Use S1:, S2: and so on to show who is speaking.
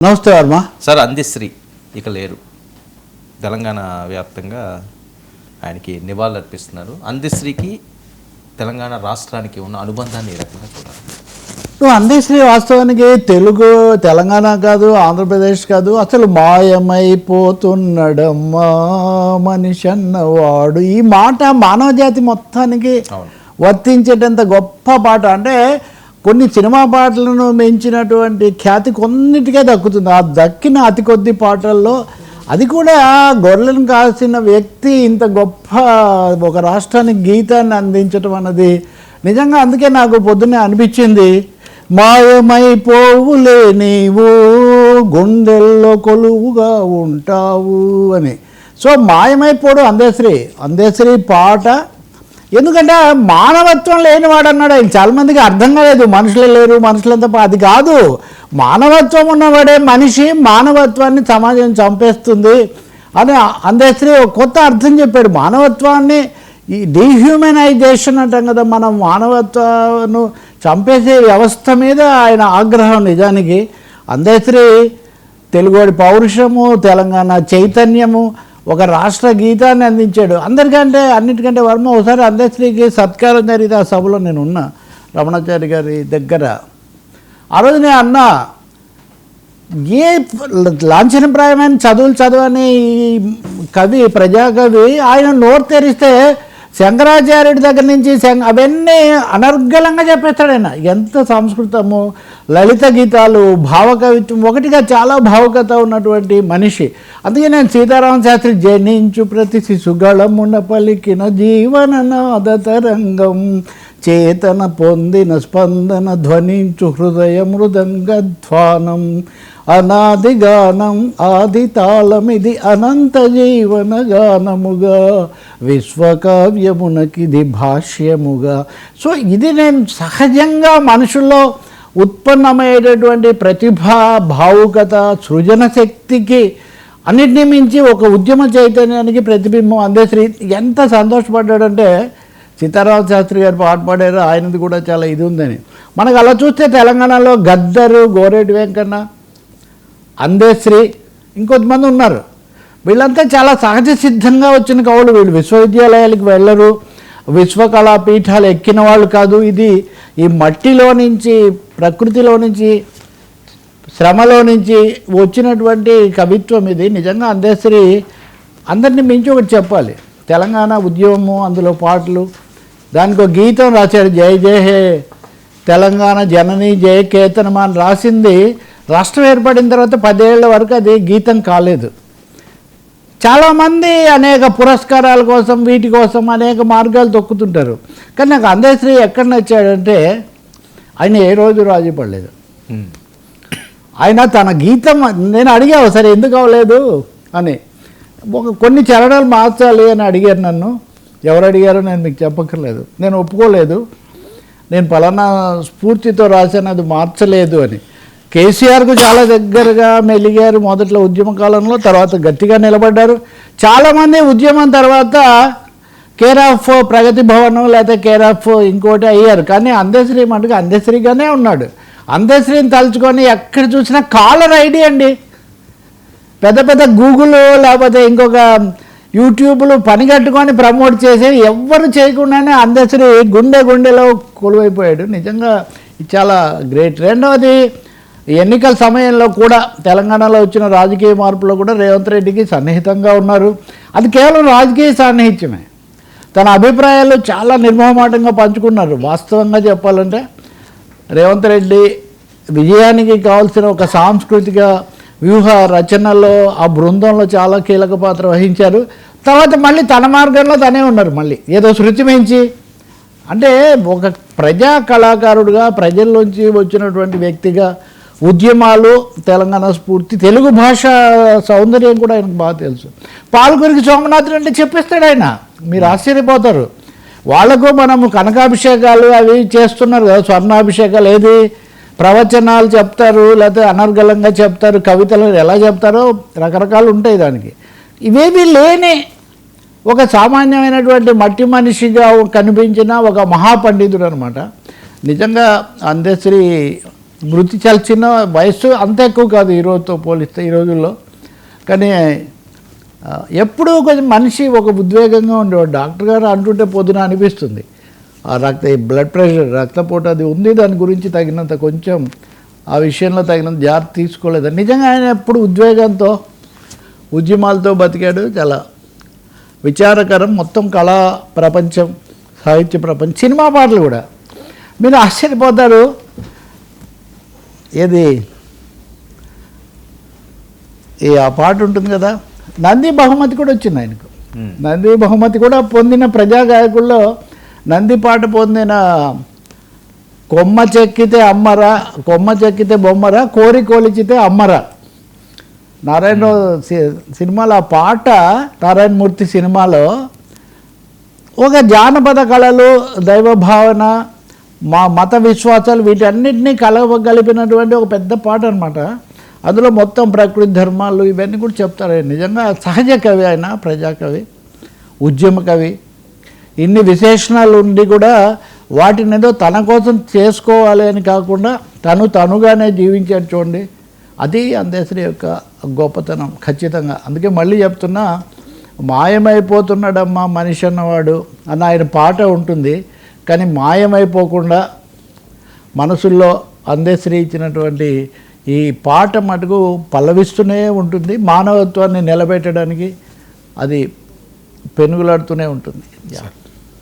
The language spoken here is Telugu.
S1: నమస్తే వర్మ.
S2: సార్ అందిశ్రీ. ఇక లేరు. తెలంగాణ వ్యాప్తంగా ఆయనకి నివాళులు అర్పిస్తున్నారు అందిశ్రీకి తెలంగాణ రాష్ట్రానికి ఉన్న అనుబంధాన్ని ఏ రకంగా చూడాలి?
S1: నువ్వు అందశ్రీ వాస్తవానికి తెలుగు తెలంగాణ కాదు ఆంధ్రప్రదేశ్ కాదు అసలు మాయమైపోతున్నాడమ్మా మనిషి అన్నవాడు. ఈ మాట మానవ జాతి మొత్తానికి. వర్తించేటంత గొప్ప పాట. అంటే కొన్ని సినిమా పాటలను మించినటువంటి ఖ్యాతి కొన్నిటికే దక్కుతుంది. ఆ దక్కిన అతి కొద్ది పాటల్లో అది కూడా గొర్రెలను కాసిన వ్యక్తి ఇంత గొప్ప ఒక రాష్ట్రానికి గీతాన్ని అందించటం అన్నది నిజంగా అందుకే నాకు పొద్దున్నే అనిపించింది. మాయమైపోవులే నీవు గుండెల్లో కొలువుగా ఉంటావు అని. సో మాయమైపోవడం అందేశ్రీ. అందేశ్రీ పాట ఎందుకంటే మానవత్వం లేనివాడు అన్నాడు ఆయన. చాలా మందికి అర్థం కాలేదు. మనుషులు లేరు మనుషులంతా పా- అది కాదు. మానవత్వం ఉన్నవాడే మనిషి మానవత్వాన్ని సమాజం చంపేస్తుంది అని అందేశ్రీ ఒక కొత్త అర్థం చెప్పాడు. మానవత్వాన్ని ఈ డీహ్యూమనైజేషన్ అంటాం కదా మనం. మానవత్వాన్ని చంపేసే వ్యవస్థ మీద ఆయన ఆగ్రహం నిజానికి. అందేశ్రీ తెలుగువాడి పౌరుషము తెలంగాణ చైతన్యము ఒక రాష్ట్ర గీతాన్ని అందించాడు. అందరికంటే అన్నిటికంటే వర్మ ఒకసారి అందశ్రీకి సత్కారం జరిగితే ఆ సభలో నేను ఉన్నా రమణాచారి గారి దగ్గర. ఆ రోజు నేను అన్నా ఏ లాంఛనప్రాయమైన చదువులు చదవని కవి ప్రజాకవి ఆయన నోరు తెరిస్తే శంకరాచార్యుడి దగ్గర నుంచి అవన్నీ అనర్గళంగా చెప్పేస్తాడు ఆయన. ఎంత సంస్కృతము లలిత గీతాలు భావకవిత్వం ఒకటిగా చాలా భావకత ఉన్నటువంటి మనిషి. అందుకే నేను సీతారామ శాస్త్రి జనించు ప్రతి శిశుగళమున పలికిన జీవననాద తరంగం. చేతన పొందిన స్పందన ధ్వనించు హృదయ మృదంగధ్వానం అనాది గానం ఆది తాళమిది అనంత జీవన గానముగా. విశ్వకావ్యమునకిది భాష్యముగా. సో ఇది నేను సహజంగా మనుషుల్లో ఉత్పన్నమయ్యేటటువంటి ప్రతిభ భావుకత సృజన శక్తికి అన్నిటినీ మించి ఒక ఉద్యమ చైతన్యానికి ప్రతిబింబం అందే శ్రీ. ఎంత సంతోషపడ్డాడంటే సీతారామ శాస్త్రి గారు పాట పాడారు ఆయనది కూడా చాలా ఇది ఉందని. మనకు అలా చూస్తే తెలంగాణలో గద్దరు గోరెడ్డి వెంకన్న అందేశ్రీ ఇంకొంతమంది ఉన్నారు. వీళ్ళంతా చాలా సహజ సిద్ధంగా వచ్చిన కవులు. వీళ్ళు విశ్వవిద్యాలయాలకు వెళ్ళరు విశ్వకళా పీఠాలు ఎక్కిన వాళ్ళు కాదు. ఇది ఈ మట్టిలో నుంచి ప్రకృతిలో నుంచి శ్రమలో నుంచి వచ్చినటువంటి కవిత్వం ఇది. నిజంగా అందేశ్రీ అందరినీ మించి ఒకటి చెప్పాలి. తెలంగాణ ఉద్యమము అందులో పాటలు దానికి ఒక గీతం రాశాడు జయ జయ హే తెలంగాణ జనని జయ కేతనమా అని రాసింది. రాష్ట్రం ఏర్పడిన తర్వాత పదేళ్ళ వరకు అది గీతం కాలేదు. చాలామంది అనేక పురస్కారాల కోసం వీటి కోసం అనేక మార్గాలు తొక్కుతుంటారు. కానీ నాకు అందేశ్రీ ఎక్కడ నచ్చాడంటే ఆయన ఏ రోజు రాజీ పడలేదు. ఆయన తన గీతం నేను అడిగావు సరే ఎందుకు అవ్వలేదు అని. ఒక కొన్ని చరణాలు మార్చాలి అని అడిగారు నన్ను. ఎవరు అడిగారో నేను మీకు చెప్పక్కర్లేదు. నేను ఒప్పుకోలేదు. నేను పలానా స్ఫూర్తితో రాశాను అది మార్చలేదు అని. కేసీఆర్కు చాలా దగ్గరగా మెలిగారు మొదట్లో ఉద్యమ కాలంలో తర్వాత గట్టిగా నిలబడ్డారు. చాలామంది ఉద్యమం తర్వాత కేర్ ఆఫ్ ప్రగతి భవనం లేకపోతే కేర్ ఆఫ్ ఇంకోటి అయ్యారు. కానీ అందశ్రీ మటుకు అందశ్రీగానే ఉన్నాడు. అందశ్రీని తలుచుకొని ఎక్కడ చూసినా కాలర్ ఐడి అండి. పెద్ద పెద్ద గూగుల్ లేకపోతే ఇంకొక యూట్యూబ్లు పని కట్టుకొని ప్రమోట్ చేసి ఎవ్వరు చేయకుండానే అందశ్రీ గుండె గుండెలో కొలువైపోయాడు. నిజంగా చాలా గ్రేట్. రెండవది ఎన్నికల సమయంలో కూడా తెలంగాణలో వచ్చిన రాజకీయ మార్పులో కూడా రేవంత్ రెడ్డికి సన్నిహితంగా ఉన్నారు. అది కేవలం రాజకీయ సాన్నిహిత్యమే. తన అభిప్రాయాలు చాలా నిర్మోహమాటంగా పంచుకున్నారు. వాస్తవంగా చెప్పాలంటే రేవంత్ రెడ్డి విజయానికి కావాల్సిన ఒక సాంస్కృతిక వ్యూహ రచనలో ఆ బృందంలో చాలా కీలక పాత్ర వహించారు. తర్వాత మళ్ళీ తన మార్గంలో తనే ఉన్నారు మళ్ళీ. ఏదో శృతి మించి. అంటే ఒక ప్రజా కళాకారుడుగా ప్రజల్లోంచి వచ్చినటువంటి వ్యక్తిగా ఉద్యమాలు తెలంగాణ స్ఫూర్తి తెలుగు భాష సౌందర్యం కూడా ఆయనకు బాగా తెలుసు. పాల్గొరికి సోమనాథుడు అంటే చెప్పేస్తాడు ఆయన. మీరు ఆశ్చర్యపోతారు. వాళ్ళకు మనము కనకాభిషేకాలు అవి చేస్తున్నారు కదా స్వర్ణాభిషేకాలు ఏది? ప్రవచనాలు చెప్తారు లేకపోతే అనర్గళంగా చెప్తారు కవితలు ఎలా చెప్తారో రకరకాలు ఉంటాయి దానికి. ఇవేవి లేని ఒక సామాన్యమైనటువంటి మట్టి మనిషిగా కనిపించిన ఒక మహాపండితుడు అనమాట నిజంగా అందశ్రీ మృతి చాలా చిన్న వయస్సు అంత ఎక్కువ కాదు ఈ రోజుతో పోలిస్తే ఈ రోజుల్లో. కానీ ఎప్పుడూ కొంచెం మనిషి ఒక ఉద్వేగంగా ఉండేవాడు. డాక్టర్ గారు అంటుంటే పొద్దున అనిపిస్తుంది. ఆ రక్త ఈ బ్లడ్ ప్రెషర్ రక్తపోటు అది ఉంది దాని గురించి తగినంత కొంచెం ఆ విషయంలో తగినంత జాగ్రత్త తీసుకోలేదు. నిజంగా ఆయన ఎప్పుడు ఉద్వేగంతో ఉద్యమాలతో బతికాడు చాలా విచారకరం. మొత్తం కళా ప్రపంచం సాహిత్య ప్రపంచం సినిమా పాటలు కూడా. మీరు ఆశ్చర్యపోతారు. ఏది? ఈ ఆ పాట ఉంటుంది కదా నంది బహుమతి కూడా వచ్చింది ఆయనకు. నంది బహుమతి కూడా పొందిన ప్రజా గాయకుల్లో నంది పాట పొందిన కొమ్మ చెక్కితే అమ్మరా కొమ్మ చెక్కితే బొమ్మరా కోరి కోలిచితే అమ్మరా. నారాయణ సినిమాలో ఆ పాట నారాయణమూర్తి సినిమాలో ఒక జానపద కళలు దైవ భావన మా మత విశ్వాసాలు వీటన్నిటినీ కలవగలిపినటువంటి ఒక పెద్ద పాట అనమాట అందులో మొత్తం ప్రకృతి ధర్మాలు ఇవన్నీ కూడా చెప్తారు. నిజంగా సహజ కవి ఆయన ప్రజాకవి ఉద్యమ కవి. ఇన్ని విశేషణాలు ఉండి కూడా వాటిని ఏదో తన కోసం చేసుకోవాలి అని కాకుండా తను తనుగానే జీవించాడు చూడండి. అది అందశ్రీ యొక్క గొప్పతనం ఖచ్చితంగా. అందుకే మళ్ళీ చెప్తున్నా మాయమైపోతున్నాడమ్మా మనిషి అన్నవాడు అన్న ఆయన పాట ఉంటుంది. కానీ మాయమైపోకుండా మనసుల్లో అందేశ్రీ ఇచ్చినటువంటి ఈ పాట మటుకు పల్లవిస్తూనే ఉంటుంది మానవత్వాన్ని నిలబెట్టడానికి అది పెనుగులాడుతూనే ఉంటుంది.